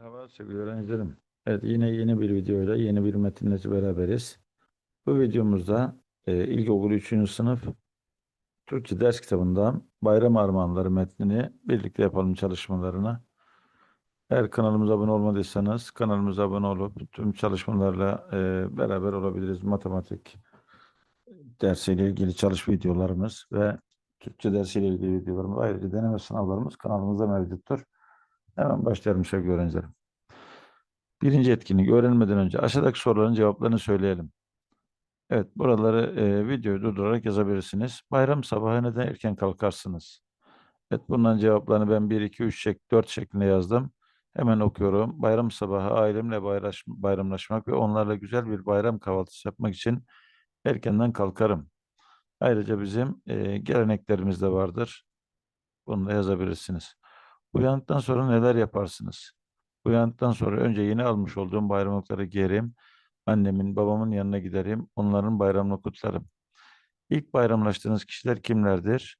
Merhaba sevgili öğrencilerim. Evet yine yeni bir videoyla yeni bir metinle beraberiz. Bu videomuzda e, ilkokul 3. sınıf Türkçe ders kitabından Bayram Armağanları metnini birlikte yapalım çalışmalarına. Eğer kanalımıza abone olmadıysanız kanalımıza abone olup tüm çalışmalarla e, beraber olabiliriz. Matematik dersiyle ilgili çalışma videolarımız ve Türkçe dersiyle ilgili videolarımız ayrıca deneme sınavlarımız kanalımızda mevcuttur. Hemen başlayalım sevgili öğrencilerim. Birinci etkinlik öğrenmeden önce aşağıdaki soruların cevaplarını söyleyelim. Evet buraları e, videoyu durdurarak yazabilirsiniz. Bayram sabahı neden erken kalkarsınız? Evet bunların cevaplarını ben 1, 2, 3, şek 4 şeklinde yazdım. Hemen okuyorum. Bayram sabahı ailemle bayraş, bayramlaşmak ve onlarla güzel bir bayram kahvaltısı yapmak için erkenden kalkarım. Ayrıca bizim e, geleneklerimiz de vardır. Bunu da yazabilirsiniz. Uyandıktan sonra neler yaparsınız? Uyandıktan sonra önce yeni almış olduğum bayramlıkları giyerim. Annemin, babamın yanına giderim. Onların bayramını kutlarım. İlk bayramlaştığınız kişiler kimlerdir?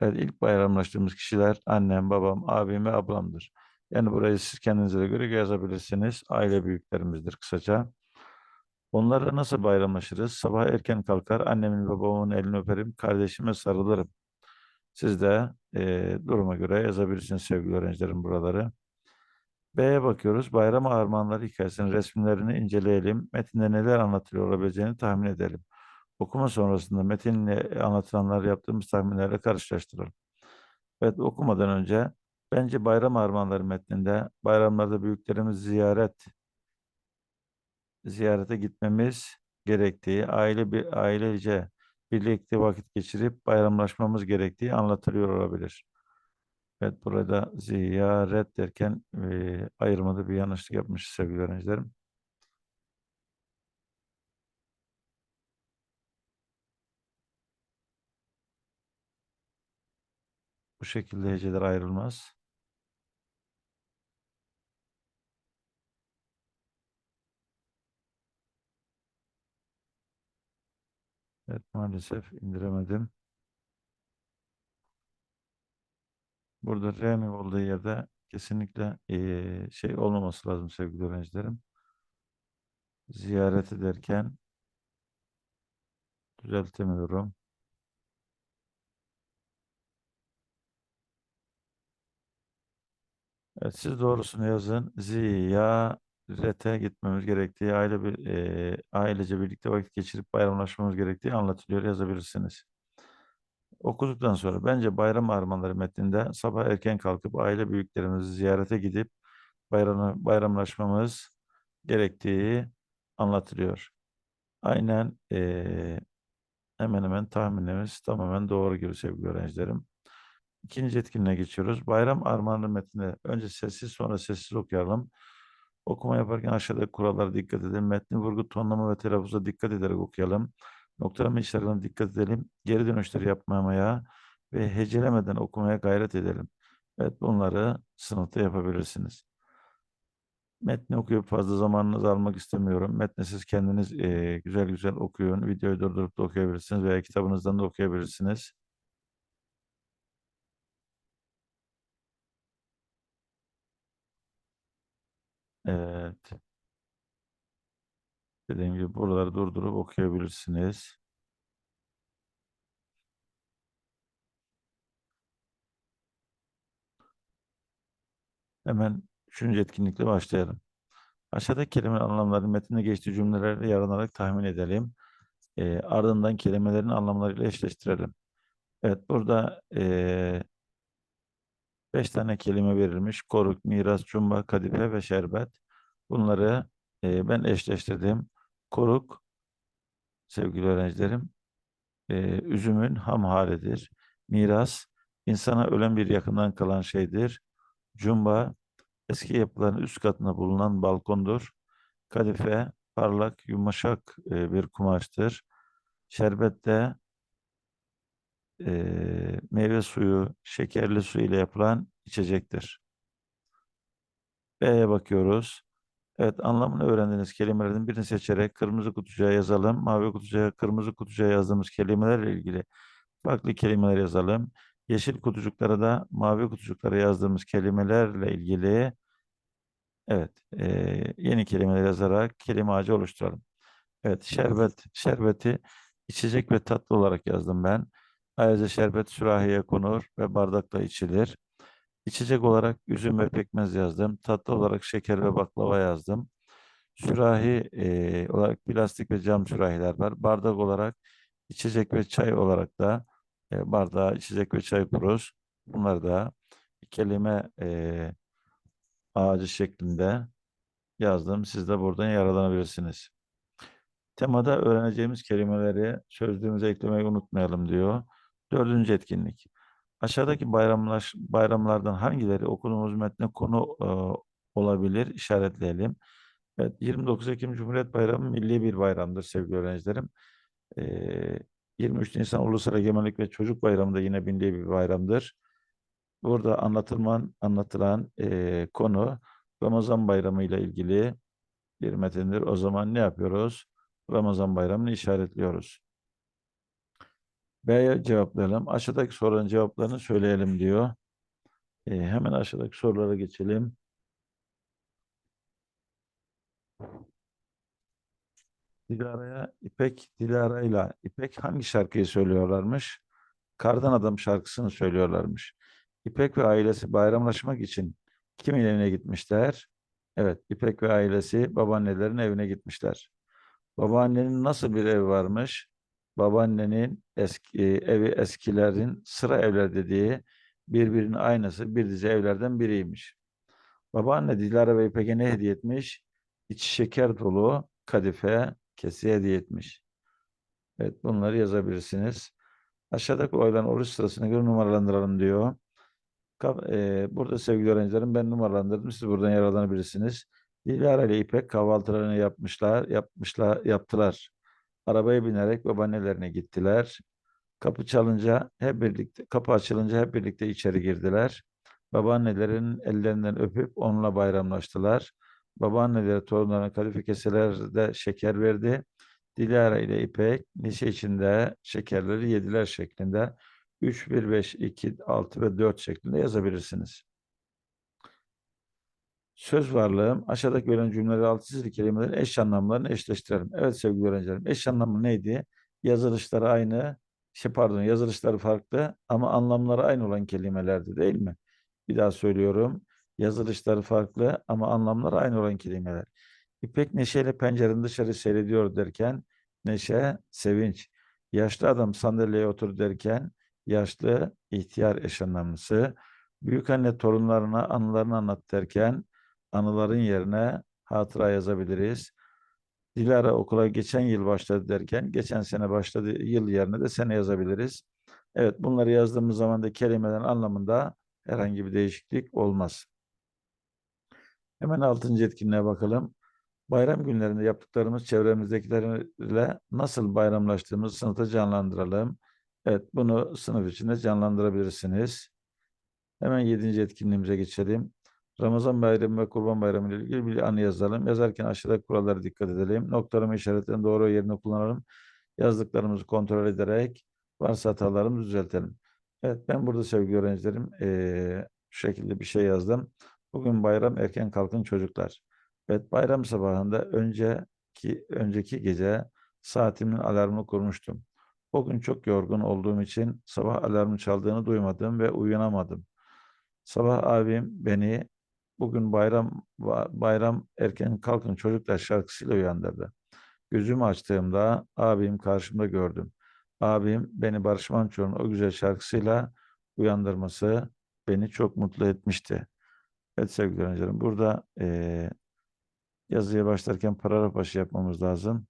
Evet, ilk bayramlaştığımız kişiler annem, babam, abim ve ablamdır. Yani burayı siz kendinize göre yazabilirsiniz. Aile büyüklerimizdir kısaca. Onlarla nasıl bayramlaşırız? Sabah erken kalkar, annemin babamın elini öperim, kardeşime sarılırım. Siz de e, duruma göre yazabilirsiniz sevgili öğrencilerim buraları. B'ye bakıyoruz. Bayram armağanları hikayesinin resimlerini inceleyelim. Metinde neler anlatılıyor olabileceğini tahmin edelim. Okuma sonrasında metinle anlatılanlar yaptığımız tahminlerle karşılaştıralım. Evet okumadan önce bence bayram armağanları metninde bayramlarda büyüklerimiz ziyaret ziyarete gitmemiz gerektiği, aile bir ailece birlikte vakit geçirip bayramlaşmamız gerektiği anlatılıyor olabilir. Evet burada ziyaret derken e, ayırmada bir yanlışlık yapmış sevgili öğrencilerim. Bu şekilde heceler ayrılmaz. Evet maalesef indiremedim. Burada R'nin olduğu yerde kesinlikle e, şey olmaması lazım sevgili öğrencilerim. Ziyaret ederken düzeltemiyorum. Evet, siz doğrusunu yazın. Ziyarete gitmemiz gerektiği, aile bir e, ailece birlikte vakit geçirip bayramlaşmamız gerektiği anlatılıyor. Yazabilirsiniz. Okuduktan sonra bence bayram armağanları metninde sabah erken kalkıp aile büyüklerimizi ziyarete gidip bayram, bayramlaşmamız gerektiği anlatılıyor. Aynen e, hemen hemen tahminlerimiz tamamen doğru gibi sevgili öğrencilerim. İkinci etkinliğe geçiyoruz. Bayram armağanı metni. Önce sessiz sonra sessiz okuyalım. Okuma yaparken aşağıdaki kurallara dikkat edelim. Metni vurgu, tonlama ve telaffuza dikkat ederek okuyalım. Noktalama işaretlerine dikkat edelim. Geri dönüşleri yapmamaya ve hecelemeden okumaya gayret edelim. Evet bunları sınıfta yapabilirsiniz. Metni okuyup fazla zamanınızı almak istemiyorum. Metni siz kendiniz e, güzel güzel okuyun. Videoyu durdurup da okuyabilirsiniz veya kitabınızdan da okuyabilirsiniz. Evet. Dediğim gibi buraları durdurup okuyabilirsiniz. Hemen üçüncü etkinlikle başlayalım. Aşağıdaki kelime anlamlarını metinde geçtiği cümlelerle yaranarak tahmin edelim. E, ardından kelimelerin anlamlarıyla eşleştirelim. Evet burada e, beş tane kelime verilmiş. Koruk, miras, cumba, kadife ve şerbet. Bunları e, ben eşleştirdim. Koruk, sevgili öğrencilerim, e, üzümün ham halidir. Miras, insana ölen bir yakından kalan şeydir. Cumba, eski yapıların üst katında bulunan balkondur. Kadife, parlak, yumuşak e, bir kumaştır. Şerbet de e, meyve suyu, şekerli su ile yapılan içecektir. B'ye bakıyoruz. Evet anlamını öğrendiğiniz kelimelerden birini seçerek kırmızı kutucuğa yazalım. Mavi kutucuğa, kırmızı kutucuğa yazdığımız kelimelerle ilgili farklı kelimeler yazalım. Yeşil kutucuklara da mavi kutucuklara yazdığımız kelimelerle ilgili Evet, eee, yeni kelimeler yazarak kelime ağacı oluşturalım. Evet, şerbet, şerbeti içecek ve tatlı olarak yazdım ben. Ayrıca şerbet sürahiye konur ve bardakla içilir. İçecek olarak üzüm ve pekmez yazdım. Tatlı olarak şeker ve baklava yazdım. Sürahi eee, olarak plastik ve cam sürahiler var. Bardak olarak içecek ve çay olarak da e, bardağa içecek ve çay kuruz. Bunları da kelime eee, ağacı şeklinde yazdım. Siz de buradan yararlanabilirsiniz. Temada öğreneceğimiz kelimeleri sözlüğümüze eklemeyi unutmayalım diyor. Dördüncü etkinlik. Aşağıdaki bayramlaş, bayramlardan hangileri okuduğumuz metne konu e, olabilir? İşaretleyelim. Evet, 29 Ekim Cumhuriyet Bayramı milli bir bayramdır sevgili öğrencilerim. E, 23 Nisan Ulusal Egemenlik ve Çocuk Bayramı da yine milli bir bayramdır. Burada anlatılman, anlatılan e, konu Ramazan Bayramı ile ilgili bir metindir. O zaman ne yapıyoruz? Ramazan bayramını işaretliyoruz. B'ye cevaplayalım. Aşağıdaki soruların cevaplarını söyleyelim diyor. E, hemen aşağıdaki sorulara geçelim. Dilara'ya İpek, Dilara'yla İpek hangi şarkıyı söylüyorlarmış? Kardan Adam şarkısını söylüyorlarmış. İpek ve ailesi bayramlaşmak için kimin evine gitmişler? Evet, İpek ve ailesi babaannelerin evine gitmişler. Babaannenin nasıl bir evi varmış? Babaannenin eski evi eskilerin sıra evler dediği birbirinin aynısı bir dizi evlerden biriymiş. Babaanne Dilara ve İpek'e ne hediye etmiş? İçi şeker dolu kadife kesi hediye etmiş. Evet bunları yazabilirsiniz. Aşağıdaki olayların oruç sırasına göre numaralandıralım diyor. E, burada sevgili öğrencilerim ben numaralandırdım. Siz buradan yararlanabilirsiniz. Dilara ile İpek kahvaltılarını yapmışlar, yapmışlar, yaptılar. Arabaya binerek babaannelerine gittiler. Kapı çalınca hep birlikte, kapı açılınca hep birlikte içeri girdiler. Babaannelerin ellerinden öpüp onunla bayramlaştılar. Babaanneleri torunlarına kadife keselerde şeker verdi. Dilara ile İpek neşe içinde şekerleri yediler şeklinde 3, 1, 5, 2, 6 ve 4 şeklinde yazabilirsiniz. Söz varlığım aşağıdaki verilen cümleleri alt çizili kelimelerin eş anlamlarını eşleştirelim. Evet sevgili öğrencilerim eş anlamı neydi? Yazılışları aynı, şey pardon yazılışları farklı ama anlamları aynı olan kelimelerdi değil mi? Bir daha söylüyorum. Yazılışları farklı ama anlamları aynı olan kelimeler. İpek neşeyle pencerenin dışarı seyrediyor derken neşe, sevinç. Yaşlı adam sandalyeye otur derken yaşlı, ihtiyar eş anlamlısı. Büyük anne torunlarına anılarını anlat derken anıların yerine hatıra yazabiliriz. Dilara okula geçen yıl başladı derken geçen sene başladı yıl yerine de sene yazabiliriz. Evet bunları yazdığımız zaman da kelimelerin anlamında herhangi bir değişiklik olmaz. Hemen altıncı etkinliğe bakalım. Bayram günlerinde yaptıklarımız çevremizdekilerle nasıl bayramlaştığımızı sınıfta canlandıralım. Evet bunu sınıf içinde canlandırabilirsiniz. Hemen yedinci etkinliğimize geçelim. Ramazan bayramı ve kurban bayramı ile ilgili bir anı yazalım. Yazarken aşağıdaki kurallara dikkat edelim. Noktalama işaretlerini doğru yerine kullanalım. Yazdıklarımızı kontrol ederek varsa hatalarımızı düzeltelim. Evet ben burada sevgili öğrencilerim ee, şu şekilde bir şey yazdım. Bugün bayram erken kalkın çocuklar. Evet bayram sabahında önceki önceki gece saatimin alarmını kurmuştum. O gün çok yorgun olduğum için sabah alarmı çaldığını duymadım ve uyanamadım. Sabah abim beni bugün bayram bayram erken kalkın çocuklar şarkısıyla uyandırdı. Gözümü açtığımda abim karşımda gördüm. Abim beni Barış Manço'nun o güzel şarkısıyla uyandırması beni çok mutlu etmişti. Evet sevgili öğrencilerim burada e, yazıya başlarken paragraf başı yapmamız lazım.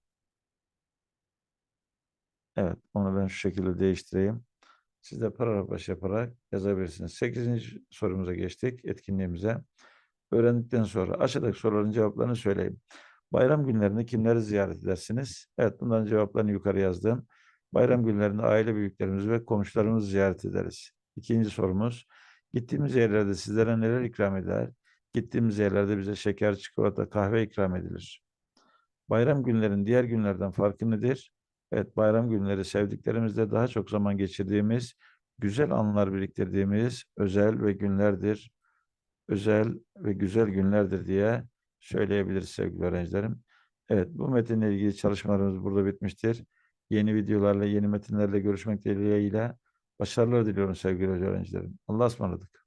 Evet onu ben şu şekilde değiştireyim. Siz de paragraf başı yaparak yazabilirsiniz. Sekizinci sorumuza geçtik etkinliğimize. Öğrendikten sonra aşağıdaki soruların cevaplarını söyleyeyim. Bayram günlerinde kimleri ziyaret edersiniz? Evet bunların cevaplarını yukarı yazdım. Bayram günlerinde aile büyüklerimizi ve komşularımızı ziyaret ederiz. İkinci sorumuz. Gittiğimiz yerlerde sizlere neler ikram eder? Gittiğimiz yerlerde bize şeker, çikolata, kahve ikram edilir. Bayram günlerin diğer günlerden farkı nedir? Evet, bayram günleri sevdiklerimizle daha çok zaman geçirdiğimiz, güzel anılar biriktirdiğimiz özel ve günlerdir. Özel ve güzel günlerdir diye söyleyebiliriz sevgili öğrencilerim. Evet, bu metinle ilgili çalışmalarımız burada bitmiştir. Yeni videolarla, yeni metinlerle görüşmek dileğiyle başarılar diliyorum sevgili öğrencilerim. Allah'a ısmarladık.